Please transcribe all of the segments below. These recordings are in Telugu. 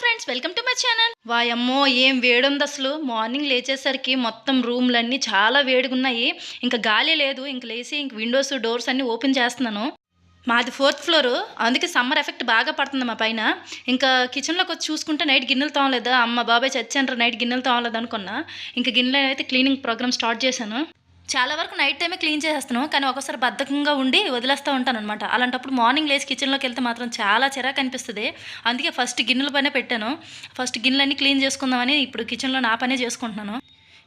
Friends welcome to my channel వాయమ్మో ఏం వేడుంది అసలు. మార్నింగ్ లేచేసరికి మొత్తం రూమ్లన్నీ చాలా వేడిగా ఉన్నాయి ఇంకా గాలి లేదు ఇంక లేచి ఇంక విండోస్ డోర్స్ అన్నీ ఓపెన్ చేస్తున్నాను. మాది ఫోర్త్ ఫ్లోర్ అందుకే సమ్మర్ ఎఫెక్ట్ బాగా పడుతుంది మా పైన. ఇంకా కిచెన్లోకి వచ్చి చూసుకుంటే నైట్ గిన్నెలు తోమలేదా? అమ్మ బాబాయ్ చచ్చాను నైట్ గిన్నెలు తోమలేదు అనుకున్నా ఇంకా గిన్నెలు అయితే క్లీనింగ్ ప్రోగ్రామ్ స్టార్ట్ చేశాను. చాలా వరకు నైట్ టైమే క్లీన్ చేసేస్తాను కానీ ఒకసారి బద్ధకంగా ఉండి వదిలేస్తూ ఉంటాను అనమాట అలాంటప్పుడు మార్నింగ్ లేచి కిచెన్లోకి వెళ్తే మాత్రం చాలా చిరాకు అనిపిస్తుంది. అందుకే ఫస్ట్ గిన్నెల పైన పెట్టాను. ఫస్ట్ గిన్నెలన్నీ క్లీన్ చేసుకుందామని ఇప్పుడు కిచెన్లో నా పనే చేసుకుంటున్నాను.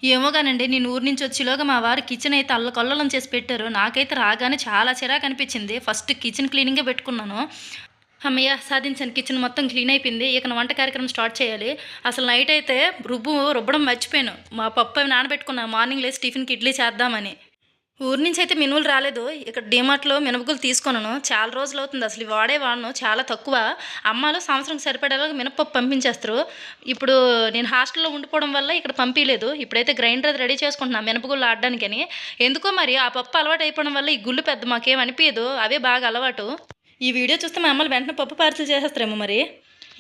ఏమో కానండి నేను ఊరి నుంచి వచ్చేలోగా మా వారు కిచెన్ అయితే అల్లకొల్లలం చేసి పెట్టారు. నాకైతే రాగానే చాలా చిరాకు అనిపించింది. ఫస్ట్ కిచెన్ క్లీనింగే పెట్టుకున్నాను. అమ్మయ్య సాధించాను. కిచెన్ మొత్తం క్లీన్ అయిపోయింది. ఇక వంట కార్యక్రమం స్టార్ట్ చేయాలి. అసలు నైట్ అయితే రుబ్బు రుబ్బడం మర్చిపోయాను. మా పప్పు అవి నానబెట్టుకున్నా మార్నింగ్ లేచి టిఫిన్కి ఇడ్లీ చేద్దామని. ఊరి నుంచి అయితే మినువులు రాలేదు. ఇక్కడ డిమార్ట్లో మినపగులు తీసుకున్నాను చాలా రోజులు అవుతుంది. అసలు వాడే వాడను. చాలా తక్కువ. అమ్మాలు సంవత్సరం సరిపడేలాగా మినపప్పు పంపించేస్తారు. ఇప్పుడు నేను హాస్టల్లో ఉండిపోవడం వల్ల ఇక్కడ పంపించలేదు ఇప్పుడైతే గ్రైండర్ అది రెడీ చేసుకుంటున్నాను మినపగుళ్ళు ఆడడానికని. ఎందుకో మరి ఆ పప్పు అలవాటు అయిపోవడం వల్ల ఈ గుళ్ళు పెద్ద మాకేం అనిపించదు అవే బాగా అలవాటు. ఈ వీడియో చూస్తే మా అమ్మలు వెంటనే పప్పు పార్సిల్ చేసేస్తారేమో మరి.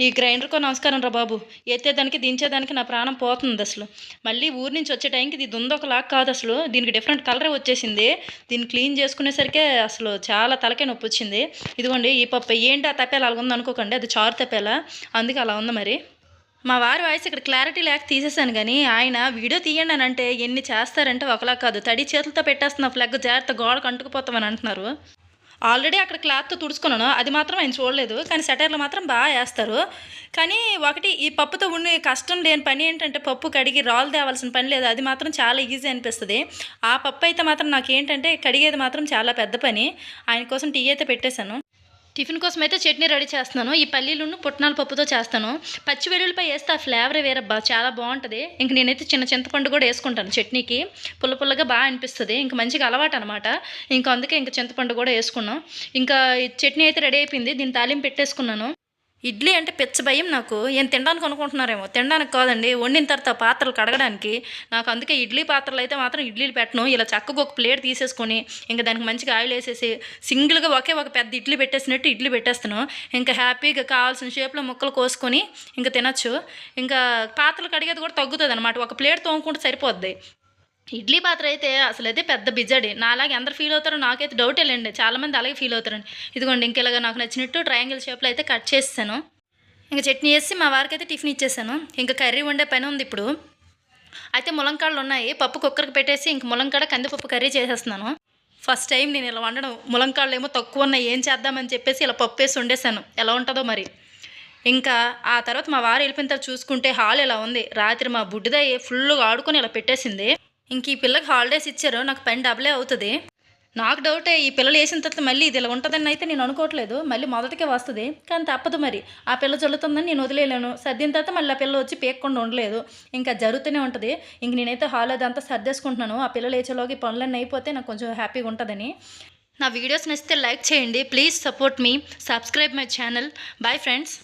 ఈ గ్రైండర్కో నమస్కారం రా బాబు. ఎత్తేదానికి దించేదానికి నా ప్రాణం పోతుంది అసలు. మళ్ళీ ఊరి నుంచి వచ్చే టైంకి ఇది దుంద ఒకలాగా కాదు అసలు. దీనికి డిఫరెంట్ కలరే వచ్చేసింది. దీన్ని క్లీన్ చేసుకునేసరికే అసలు చాలా తలకే నొప్పి వచ్చింది. ఇదిగోండి ఈ పప్పు ఏంటి? ఆ తప్పేలా అలా ఉంది అనుకోకండి. అది చారు తప్పేలా. అందుకే అలా ఉంది మరి. మా వారి వాయిస్ ఇక్కడ క్లారిటీ లేక తీసేసాను కానీ ఆయన వీడియో తీయండి అని అంటే ఎన్ని చేస్తారంటే ఒకలా కాదు. తడి చేతులతో పెట్టేస్తున్న ఫ్లగ్ జాగ్రత్త గోడకు అంటుకుపోతామని అంటున్నారు. ఆల్రెడీ అక్కడ క్లాత్తో తుడుచుకున్నాను. అది మాత్రం ఆయన చూడలేదు. కానీ సెటర్లు మాత్రం బాగా వేస్తారు. కానీ ఒకటి ఈ పప్పుతో ఉండే కష్టం లేని పని ఏంటంటే పప్పు కడిగి రాళ్ళు తేవాల్సిన పని లేదు. అది మాత్రం చాలా ఈజీ అనిపిస్తుంది. ఆ పప్పు అయితే మాత్రం నాకు ఏంటంటే కడిగేది మాత్రం చాలా పెద్ద పని. ఆయన కోసం టీ అయితే పెట్టేశాను. టిఫిన్ కోసం అయితే చట్నీ రెడీ చేస్తున్నాను. ఈ పల్లీలును పుట్నాల పప్పుతో చేస్తాను. పచ్చి వెల్లుల్లిపై వేస్తే ఆ ఫ్లేవర్ వేరబ్బా చాలా బాగుంటుంది. ఇంక నేనైతే చిన్న చింతపండు కూడా వేసుకుంటాను చట్నీకి. పుల్ల పుల్లగా బాగా అనిపిస్తుంది. ఇంక మంచిగా అలవాటు అనమాట ఇంకా అందుకే ఇంక చింతపండు కూడా వేసుకున్నాం. ఇంకా ఈ చట్నీ అయితే రెడీ అయిపోయింది. దీని తాలింపు పెట్టేసుకున్నాను. ఇడ్లీ అంటే పిచ్చ భయం నాకు. ఏం తినడానికి అనుకుంటున్నారేమో. తినడానికి కాదండి వండిన తర్వాత పాత్రలు కడగడానికి. నాకు అందుకే ఇడ్లీ పాత్రలు అయితే మాత్రం ఇడ్లీలు పెట్టను. ఇలా చక్కగా ఒక ప్లేట్ తీసేసుకొని ఇంకా దానికి మంచిగా ఆయిల్ వేసేసి సింగిల్గా ఒకే ఒక పెద్ద ఇడ్లీ పెట్టేసినట్టు ఇడ్లీ పెట్టేస్తాను. ఇంకా హ్యాపీగా కావాల్సిన షేప్లో ముక్కలు కోసుకొని ఇంకా తినచ్చు. ఇంకా పాత్రలు కడిగేది కూడా తగ్గుతుంది అనమాట ఒక ప్లేట్ తోముకుంటే సరిపోద్ది. ఇడ్లీ పాత్ర అయితే అసలు అయితే పెద్ద బిజడి. నాలాగే అందరు ఫీల్ అవుతారో నాకైతే డౌట్ వెళ్ళండి చాలామంది అలాగే ఫీల్ అవుతారండి. ఇదిగోండి ఇంకెలాగా నాకు నచ్చినట్టు ట్రయాంగిల్ షేప్లో అయితే కట్ చేస్తాను ఇంకా చట్నీ వేసి మా వారికి అయితే టిఫిన్ ఇచ్చేసాను. ఇంకా కర్రీ వండే పని ఉంది ఇప్పుడు. అయితే ములంకాడలు ఉన్నాయి. పప్పు కుక్కర్కి పెట్టేసి ఇంక ములంకాడ కందిపప్పు కర్రీ చేసేస్తున్నాను. ఫస్ట్ టైం నేను ఇలా వండడం. ములంకాడలు ఏమో తక్కువ ఉన్నాయి. ఏం చేద్దామని చెప్పేసి ఇలా పప్పు వేసి వండేసాను. ఎలా ఉంటుందో మరి. ఇంకా ఆ తర్వాత మా వారు వెళ్ళిపోయిన తర్వాత చూసుకుంటే హాల్ ఇలా ఉంది. రాత్రి మా బుడ్డిదయ్యి ఫుల్గా ఆడుకొని ఇలా పెట్టేసింది. ఇంక ఈ పిల్లకి హాలిడేస్ ఇచ్చారు నాకు పని డబ్బులే అవుతుంది. నాకు డౌటే ఈ పిల్లలు వేసిన తర్వాత మళ్ళీ ఇది ఇలా ఉంటుందని అయితే నేను అనుకోవట్లేదు. మళ్ళీ మొదటికే వస్తుంది. కానీ తప్పదు మరి. ఆ పిల్ల చల్లుతుందని నేను వదిలేయలేను సర్దిన తర్వాత మళ్ళీ ఆ పిల్ల వచ్చి పేక్కుండా ఉండలేదు. ఇంకా జరుగుతూనే ఉంటుంది. ఇంక నేనైతే హాల్ అదంతా సర్దేసుకుంటున్నాను. ఆ పిల్లలు వేసేలోకి పనులన్నీ అయిపోతే నాకు కొంచెం హ్యాపీగా ఉంటుందని. నా వీడియోస్ నచ్చితే లైక్ చేయండి. Please support me. Subscribe my channel. Bye friends